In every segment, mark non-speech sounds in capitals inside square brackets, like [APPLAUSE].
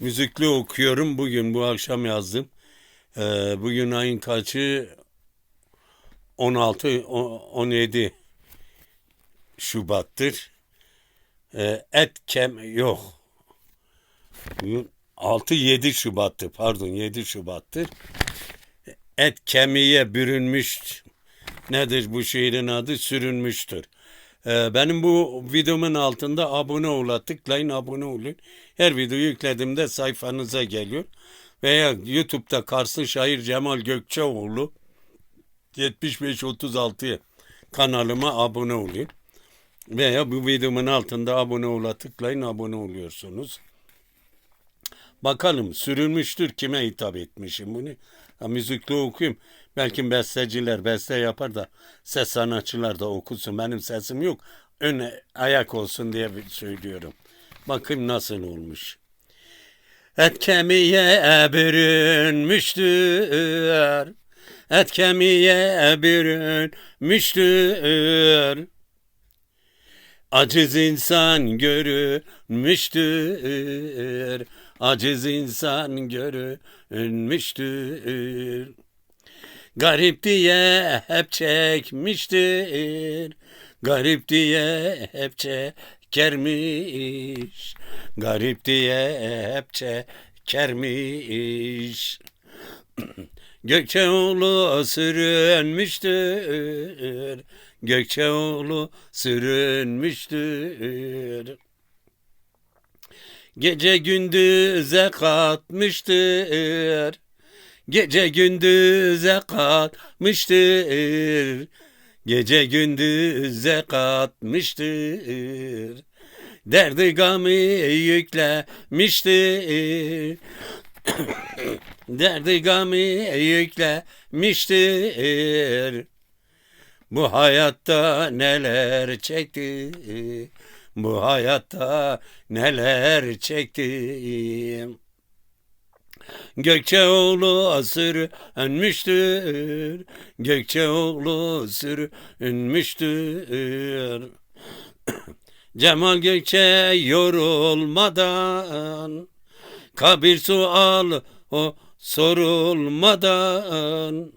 Müzikli okuyorum bugün bu akşam yazdım. Ee, bugün ayın kaçı? 16 o- 17 Şubat'tır. Ee, et kem yok. Bugün 6 7 Şubat'tır. Pardon 7 Şubat'tır. Et kemiğe bürünmüş. Nedir bu şiirin adı? Sürünmüştür. Ee, benim bu videomun altında abone ol'a tıklayın abone olun. Her videoyu yüklediğimde sayfanıza geliyor. Veya YouTube'da Kars'ın şair Cemal Gökçeoğlu 7536 kanalıma abone olun. Veya bu videomun altında abone ol'a tıklayın abone oluyorsunuz. Bakalım sürülmüştür kime hitap etmişim bunu. Ha, müzikli okuyayım. Belki besteciler beste yapar da ses sanatçılar da okusun. Benim sesim yok. Ön ayak olsun diye söylüyorum. Bakayım nasıl olmuş. Et kemiğe bürünmüştür. Et kemiğe bürünmüştür. Aciz insan görünmüştür. Aciz insan görünmüştür. Garip diye hep çekmiştir. Garip diye hep çekermiş. Garip diye hep çekermiş. [CLEARS THROAT] Gökçeoğlu sürünmüştür. Gökçeoğlu sürünmüştür. Gece gündüze katmıştır. Gece gündüze katmıştır. Gece gündüze katmıştır. Derdi gamı yüklemiştir. [COUGHS] Derdi gamı yüklemiştir. Bu hayatta neler çekti. Bu hayatta neler çektim. Gökçeoğlu sürünmüştür. Gökçeoğlu sürünmüştür. [COUGHS] Cemal Gökçe yorulmadan kabir sual o sorulmadan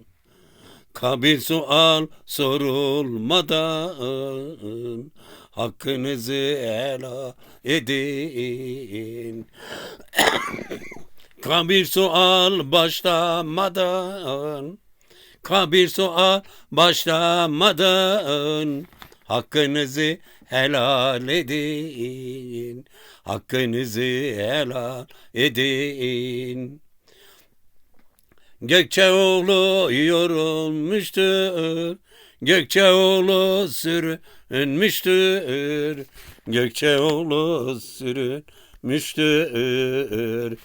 kabir sual sorulmadan hakkınızı helal edin. [COUGHS] kabir sual başlamadan kabir sual başlamadan hakkınızı helal edin. Hakkınızı helal edin. Gökçeoğlu yorulmuştur. Gökçeoğlu sürünmüştür. Gökçeoğlu sürünmüştür.